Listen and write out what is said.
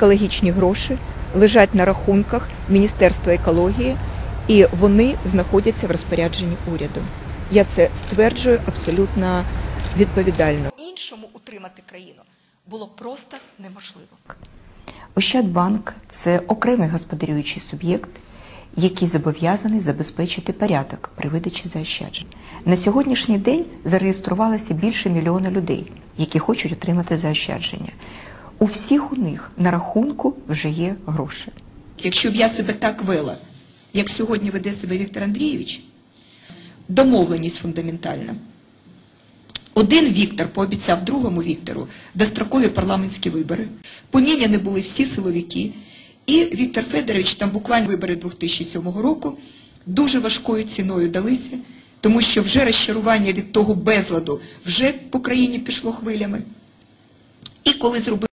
екологічні гроші лежать на рахунках Міністерства екології і вони знаходяться в розпорядженні уряду. Я це стверджую абсолютно відповідально. Іншому утримати країну було просто неможливо. Ощадбанк це окремий господарюючий суб'єкт, який зобов'язаний забезпечити порядок при видачі заощаджень. На сьогоднішній день зареєструвалося більше мільйона людей, які хочуть отримати заощадження. У всіх у них на рахунку вже є гроші. Якщо б я себе так вела, як сьогодні веде себе Віктор Андрійович, домовленість фундаментальна. Один Віктор пообіцяв другому Віктору дострокові парламентські вибори. Поміняні були всі силовики. І Віктор Федорович, там буквально вибори 2007 року, дуже важкою ціною далися, тому що вже розчарування від того безладу вже по країні пішло хвилями. І коли зробили